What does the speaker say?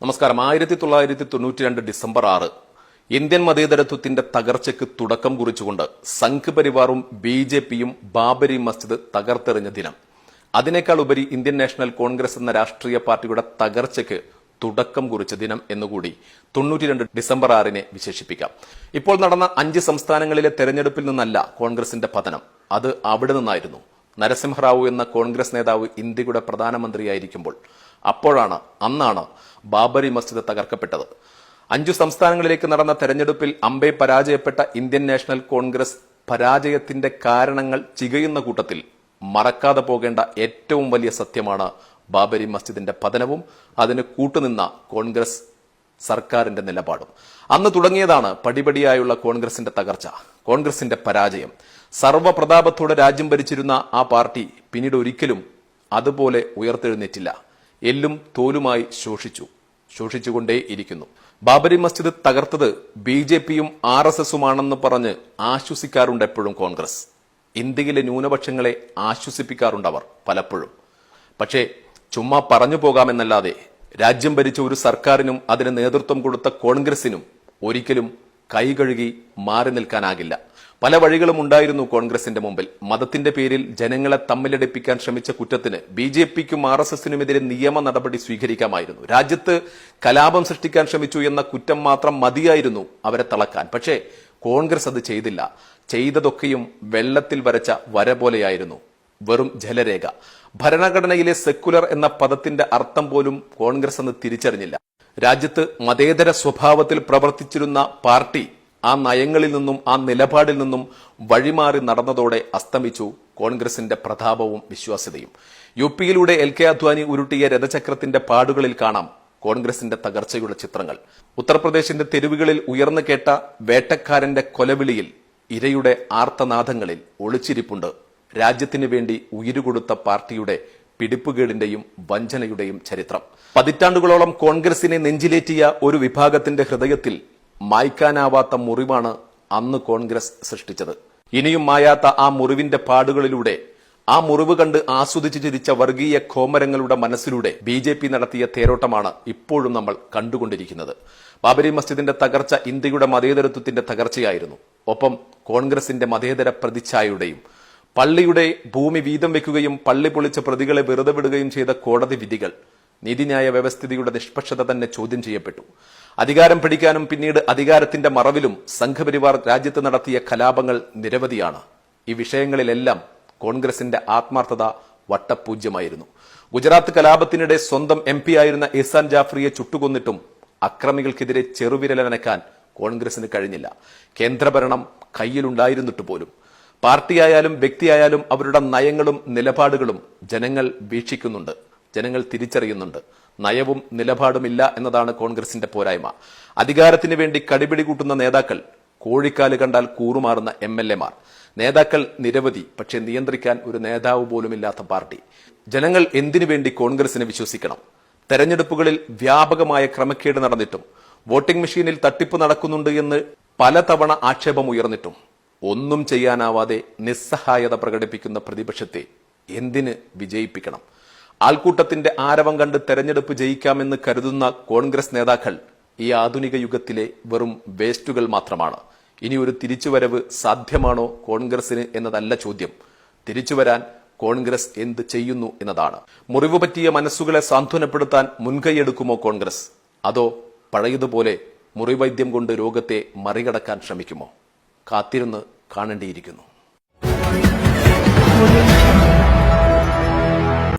നമസ്കാരം. ആയിരത്തി തൊള്ളായിരത്തി തൊണ്ണൂറ്റി രണ്ട് ഡിസംബർ ആറ്. ഇന്ത്യൻ മതേതരത്വത്തിന്റെ തകർച്ചയ്ക്ക് തുടക്കം കുറിച്ചുകൊണ്ട് സംഘ് പരിവാറും ബി ജെ പിയും ബാബരി മസ്ജിദ് തകർത്തെറിഞ്ഞ ദിനം. അതിനേക്കാൾ ഉപരി ഇന്ത്യൻ നാഷണൽ കോൺഗ്രസ് എന്ന രാഷ്ട്രീയ പാർട്ടിയുടെ തകർച്ചയ്ക്ക് തുടക്കം കുറിച്ച ദിനം എന്നുകൂടി തൊണ്ണൂറ്റിരണ്ട് ഡിസംബർ ആറിനെ വിശേഷിപ്പിക്കാം. ഇപ്പോൾ നടന്ന അഞ്ച് സംസ്ഥാനങ്ങളിലെ തെരഞ്ഞെടുപ്പിൽ നിന്നല്ല കോൺഗ്രസിന്റെ പതനം. അത് അവിടെ നിന്നായിരുന്നു. നരസിംഹറാവു എന്ന കോൺഗ്രസ് നേതാവ് ഇന്ത്യയുടെ പ്രധാനമന്ത്രിയായിരിക്കുമ്പോൾ അപ്പോഴാണ് അന്നാണ് ബാബരി മസ്ജിദ് തകർക്കപ്പെട്ടത്. അഞ്ചു സംസ്ഥാനങ്ങളിലേക്ക് നടന്ന തെരഞ്ഞെടുപ്പിൽ അംബെ പരാജയപ്പെട്ട ഇന്ത്യൻ നാഷണൽ കോൺഗ്രസ് പരാജയത്തിന്റെ കാരണങ്ങൾ ചികയുന്ന കൂട്ടത്തിൽ മറക്കാതെ പോകേണ്ട ഏറ്റവും വലിയ സത്യമാണ് ബാബരി മസ്ജിദിന്റെ പതനവും അതിന് കൂട്ടുനിന്ന കോൺഗ്രസ് സർക്കാരിന്റെ നിലപാടും. അന്ന് തുടങ്ങിയതാണ് പടിപടിയായുള്ള കോൺഗ്രസിന്റെ തകർച്ച കോൺഗ്രസിന്റെ പരാജയം. സർവപ്രതാപത്തോടെ രാജ്യം ഭരിച്ചിരുന്ന ആ പാർട്ടി പിന്നീട് ഒരിക്കലും അതുപോലെ ഉയർത്തെഴുന്നേറ്റില്ല. എല്ലും തോലുമായി ശോഷിച്ചു ശോഷിച്ചുകൊണ്ടേ ഇരിക്കുന്നു. ബാബരി മസ്ജിദ് തകർത്തത് ബി ജെ പിയും ആർ എസ് എസുമാണെന്ന് പറഞ്ഞ് ആശ്വസിക്കാറുണ്ട് എപ്പോഴും കോൺഗ്രസ്. ഇന്ത്യയിലെ ന്യൂനപക്ഷങ്ങളെ ആശ്വസിപ്പിക്കാറുണ്ട് അവർ പലപ്പോഴും. പക്ഷേ ചുമ്മാ പറഞ്ഞു പോകാമെന്നല്ലാതെ രാജ്യം ഭരിച്ച ഒരു സർക്കാരിനും അതിന് നേതൃത്വം കൊടുത്ത കോൺഗ്രസിനും ഒരിക്കലും കൈകഴുകി മാറി നിൽക്കാനാകില്ല. പല വഴികളും ഉണ്ടായിരുന്നു കോൺഗ്രസിന്റെ മുമ്പിൽ. മതത്തിന്റെ പേരിൽ ജനങ്ങളെ തമ്മിലടിപ്പിക്കാൻ ശ്രമിച്ച കുറ്റത്തിന് ബി ജെ പിക്കും ആർ എസ് എസിനുമെതിരെ നിയമ നടപടി സ്വീകരിക്കാമായിരുന്നു. രാജ്യത്ത് കലാപം സൃഷ്ടിക്കാൻ ശ്രമിച്ചു എന്ന കുറ്റം മാത്രം മതിയായിരുന്നു അവരെ തളക്കാൻ. പക്ഷേ കോൺഗ്രസ് അത് ചെയ്തില്ല. ചെയ്തതൊക്കെയും വെള്ളത്തിൽ വരച്ച വര പോലെയായിരുന്നു. വെറും ജലരേഖ. ഭരണഘടനയിലെ സെക്കുലർ എന്ന പദത്തിന്റെ അർത്ഥം പോലും കോൺഗ്രസ് അന്ന് തിരിച്ചറിഞ്ഞില്ല. രാജ്യത്ത് മതേതര സ്വഭാവത്തിൽ പ്രവർത്തിച്ചിരുന്ന പാർട്ടി ആ നയങ്ങളിൽ നിന്നും ആ നിലപാടിൽ നിന്നും വഴിമാറി നടന്നതോടെ അസ്തമിച്ചു കോൺഗ്രസിന്റെ പ്രതാപവും വിശ്വാസ്യതയും. യു പിയിലൂടെ എൽ കെ അദ്വാനി ഉരുട്ടിയ രഥചക്രത്തിന്റെ പാടുകളിൽ കാണാം കോൺഗ്രസിന്റെ തകർച്ചയുടെ ചിത്രങ്ങൾ. ഉത്തർപ്രദേശിന്റെ തെരുവുകളിൽ ഉയർന്നു കേട്ട വേട്ടക്കാരന്റെ കൊലവിളിയിൽ ഇരയുടെ ആർത്തനാദങ്ങളിൽ ഒളിച്ചിരിപ്പുണ്ട്. രാജ്യത്തിനു വേണ്ടി ഉയിരുകൊടുത്ത പാർട്ടിയുടെ പിടിപ്പുകേടിന്റെയും വഞ്ചനയുടെയും ചരിത്രം. പതിറ്റാണ്ടുകളോളം കോൺഗ്രസിനെ നെഞ്ചിലേറ്റിയ ഒരു വിഭാഗത്തിന്റെ ഹൃദയത്തിൽ മായ്ക്കാനാവാത്ത മുറിവാണ് അന്ന് കോൺഗ്രസ് സൃഷ്ടിച്ചത്. ഇനിയും മായാത്ത ആ മുറിവിന്റെ പാടുകളിലൂടെ ആ മുറിവ് കണ്ട് ആസ്വദിച്ചു ചിരിച്ച വർഗീയ കോമരങ്ങളുടെ മനസ്സിലൂടെ ബി ജെ പി നടത്തിയ തേരോട്ടമാണ് ഇപ്പോഴും നമ്മൾ കണ്ടുകൊണ്ടിരിക്കുന്നത്. ബാബരി മസ്ജിദിന്റെ തകർച്ച ഇന്ത്യയുടെ മതേതരത്വത്തിന്റെ തകർച്ചയായിരുന്നു. ഒപ്പം കോൺഗ്രസിന്റെ മതേതര പ്രതിച്ഛായയുടെയും പള്ളിയുടെ ഭൂമി വീതം വെക്കുകയും പള്ളി പൊളിച്ച പ്രതികളെ വെറുതെ വിടുകയും ചെയ്ത കോടതി വിധികൾ നീതിന്യായ വ്യവസ്ഥിതിയുടെ നിഷ്പക്ഷത തന്നെ ചോദ്യം ചെയ്യപ്പെട്ടു. അധികാരം പിടിക്കാനും പിന്നീട് അധികാരത്തിന്റെ മറവിലും സംഘപരിവാർ രാജ്യത്ത് നടത്തിയ കലാപങ്ങൾ നിരവധിയാണ്. ഈ വിഷയങ്ങളിലെല്ലാം കോൺഗ്രസിന്റെ ആത്മാർത്ഥത വട്ടപൂജ്യമായിരുന്നു. ഗുജറാത്ത് കലാപത്തിനിടെ സ്വന്തം എം ആയിരുന്ന ഇഹ്സാൻ ജാഫ്രിയെ ചുട്ടുകൊന്നിട്ടും അക്രമികൾക്കെതിരെ ചെറുവിരലനക്കാൻ കോൺഗ്രസിന് കഴിഞ്ഞില്ല. കേന്ദ്രഭരണം കയ്യിലുണ്ടായിരുന്നിട്ട് പോലും. പാർട്ടിയായാലും വ്യക്തിയായാലും അവരുടെ നയങ്ങളും നിലപാടുകളും ജനങ്ങൾ വീക്ഷിക്കുന്നുണ്ട്. ജനങ്ങൾ തിരിച്ചറിയുന്നുണ്ട്. നയവും നിലപാടുമില്ല എന്നതാണ് കോൺഗ്രസിന്റെ പോരായ്മ. അധികാരത്തിന് വേണ്ടി കടിപിടി കൂട്ടുന്ന നേതാക്കൾ കോഴിക്കാൽ കണ്ടാൽ കൂറുമാറുന്ന എം എൽ എമാർ. നേതാക്കൾ നിരവധി പക്ഷെ നിയന്ത്രിക്കാൻ ഒരു നേതാവ് പോലുമില്ലാത്ത പാർട്ടി. ജനങ്ങൾ എന്തിനു വേണ്ടി കോൺഗ്രസിനെ വിശ്വസിക്കണം? തെരഞ്ഞെടുപ്പുകളിൽ വ്യാപകമായ ക്രമക്കേട് നടന്നിട്ടും വോട്ടിംഗ് മെഷീനിൽ തട്ടിപ്പ് നടക്കുന്നുണ്ട് എന്ന് പലതവണ ആക്ഷേപം ഉയർന്നിട്ടും ഒന്നും ചെയ്യാനാവാതെ നിസ്സഹായത പ്രകടിപ്പിക്കുന്ന പ്രതിപക്ഷത്തെ എന്തിന് വിജയിപ്പിക്കണം? ആൾക്കൂട്ടത്തിന്റെ ആരവം കണ്ട് തെരഞ്ഞെടുപ്പ് ജയിക്കാമെന്ന് കരുതുന്ന കോൺഗ്രസ് നേതാക്കൾ ഈ ആധുനിക യുഗത്തിലെ വെറും വേസ്റ്റുകൾ മാത്രമാണ്. ഇനി ഒരു തിരിച്ചുവരവ് സാധ്യമാണോ കോൺഗ്രസിന് എന്നതല്ല ചോദ്യം. തിരിച്ചുവരാൻ കോൺഗ്രസ് എന്ത് ചെയ്യുന്നു എന്നതാണ്. മുറിവ് പറ്റിയ മനസ്സുകളെ സാന്ത്വനപ്പെടുത്താൻ മുൻകൈയെടുക്കുമോ കോൺഗ്രസ്? അതോ പഴയതുപോലെ മുറിവൈദ്യം കൊണ്ട് രോഗത്തെ മറികടക്കാൻ ശ്രമിക്കുമോ? കാത്തിരുന്ന് കാണേണ്ടിയിരിക്കുന്നു.